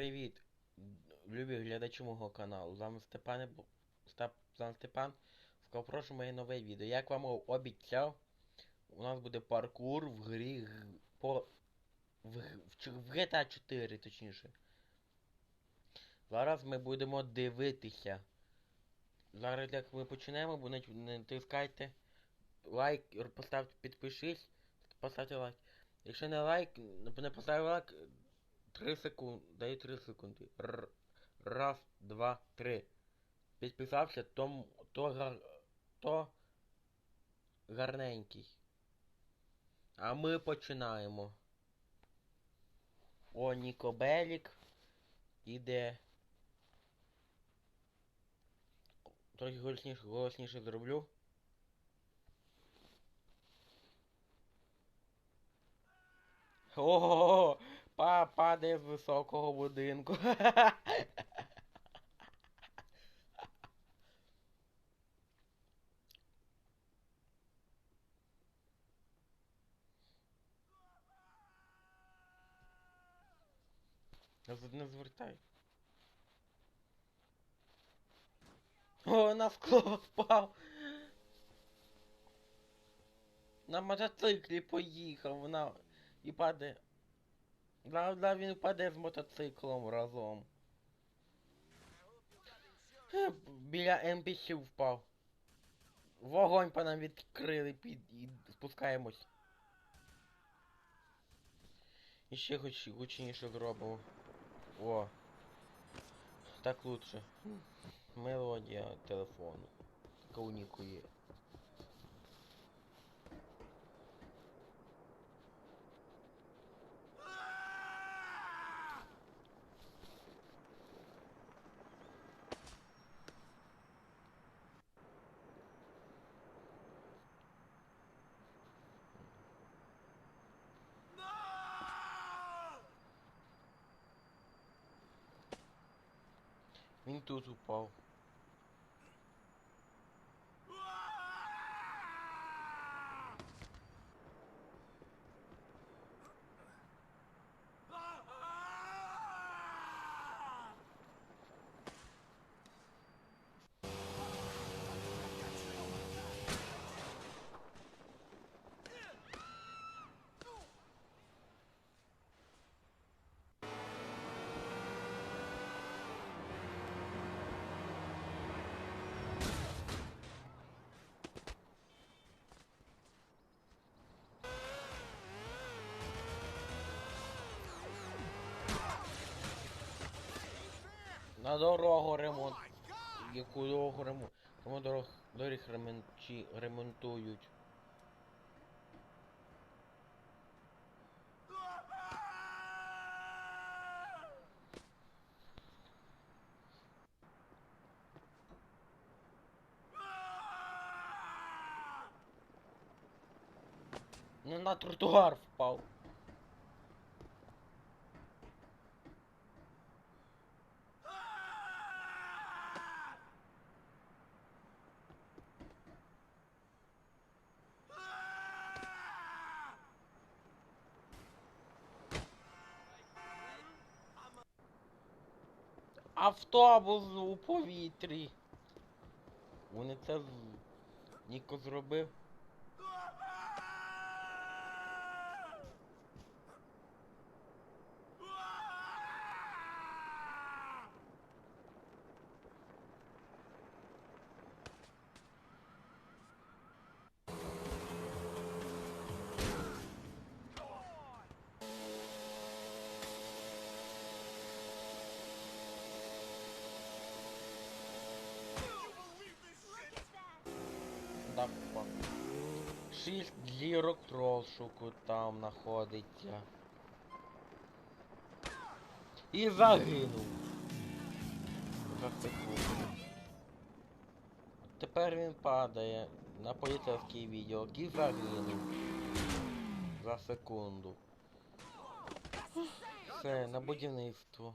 Привіт, любі глядачі мого каналу. З вами Степан Степ... Степан. Прошу моє нове відео. Як вам обіцяв, у нас буде паркур в грі по в, в, GTA 4, точніше. Зараз ми будемо дивитися. Зараз як ми почнемо, не натискайте лайк, поставте, підпишись, поставте лайк. Якщо не лайк, не поставив лайк, 3 секунди. Дай 3 секунди. Р- Раз, два, три. Підписався, то, то, гар, то гарненький. А ми починаємо. О, Ніко Белік. Іде. Трохи голосніше, голосніше зроблю. Ого, па падає з високого будинку. Не звертай. О, на скло впав. На мотоциклі поїхав, вона і падає. Да, да, він паде з мотоциклом разом. Е, Біля NPC впав. Вогонь по нам відкрили під і спускаємось. І ще хоч гучніше зробимо. О. Так лучше. Мелодія телефону. Така у є. Vem tu, Tupol На дорогу ремонт. Яку дорогу ремонт? Тому дорог, доріг ремонті, ремонтують. Ну на тротуар впав. Автобус у повітрі. Вони це. Ніко зробив. Да, па. Шість зірок розшуку там знаходиться. І загинув. За секунду. Тепер він падає на поліцейський відділ і загинув. За секунду. Все, на будівництво.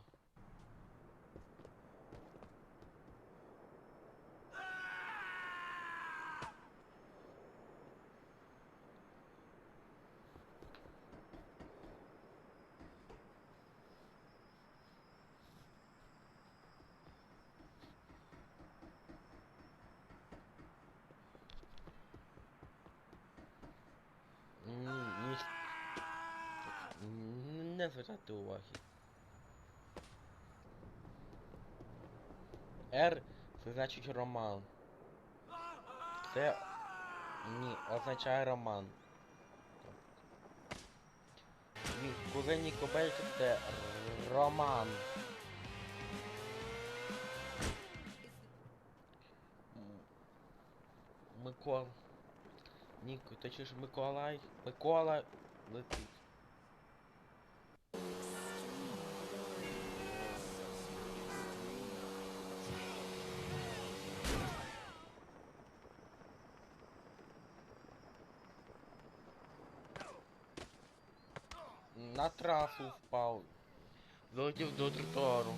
Не звертати уваги. Р це значить роман. Це ні, означає роман. Мій кузен Нікобельчик це роман. М- Микола. Ніко, точніше Миколай. Микола летить. На трасу впав. Залетів до тротуару.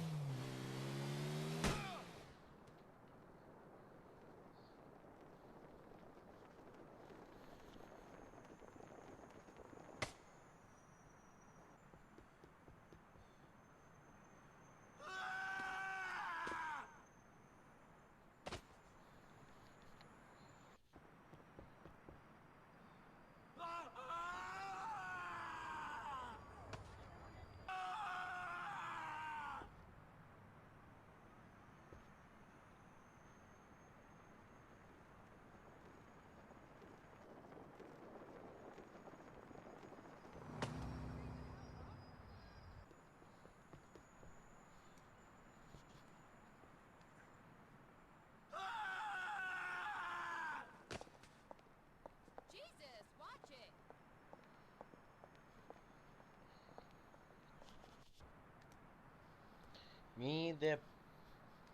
Він йде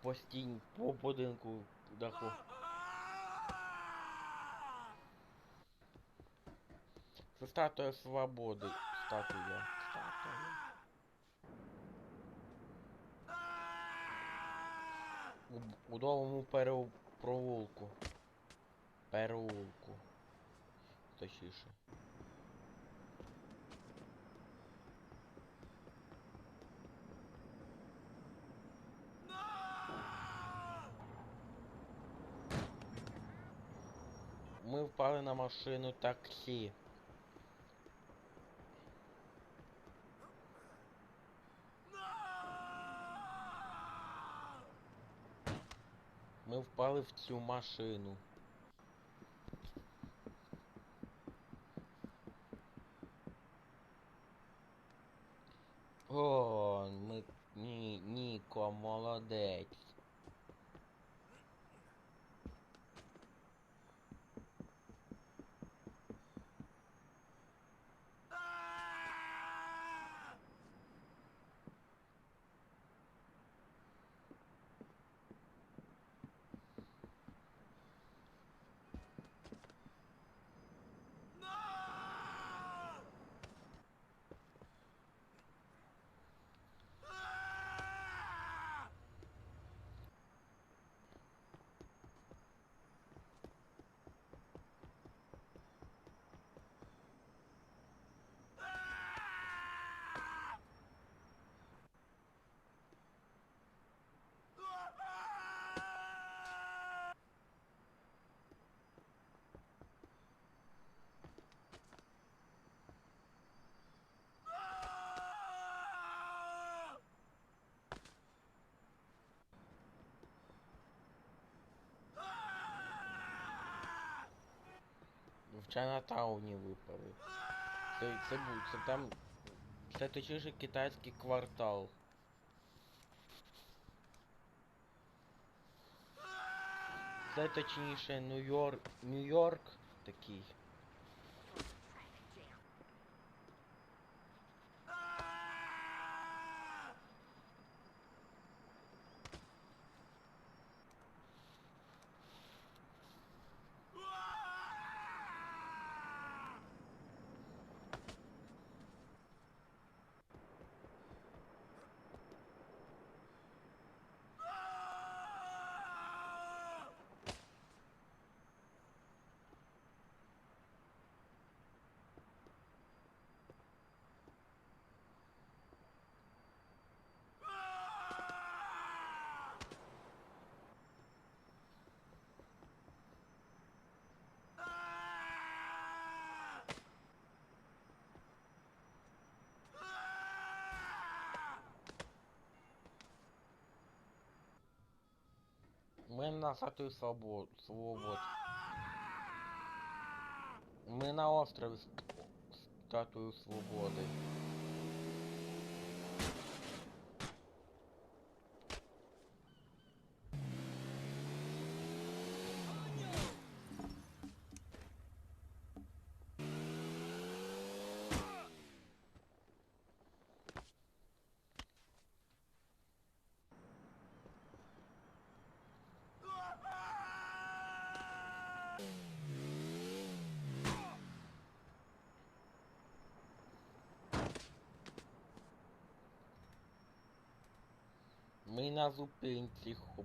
постінь по будинку даху. Це статуя свободи. Статуя. Статуя. У, у довгому переу... провулку. Переулку. Точніше. Ми впали на машину таксі. Ми впали в цю машину. О, ми... Ні, Ніко, молодець. В Чайнатауні випали. Це, це, це там. Це точніше китайський квартал. Це точніше Нью-Йорк. Нью-Йорк такий. Ми на статую свобод... свобод. Ми на острові статую свободи. Ми на зупинці хо...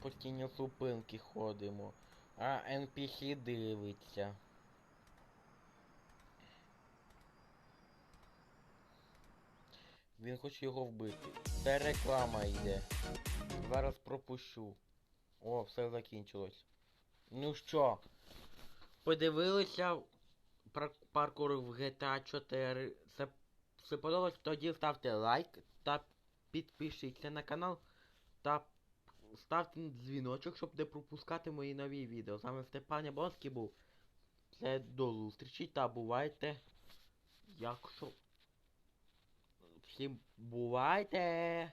постійно зупинки ходимо, а NPC дивиться. Він хоче його вбити. Це реклама йде. Зараз пропущу. О, все закінчилось. Ну що, подивилися паркур в GTA 4. Це все подобалось, тоді ставте лайк та підпишіться на канал та ставте дзвіночок, щоб не пропускати мої нові відео. З вами Степан Яблонський був. Це до зустрічі та бувайте. Якщо. Всім бувайте!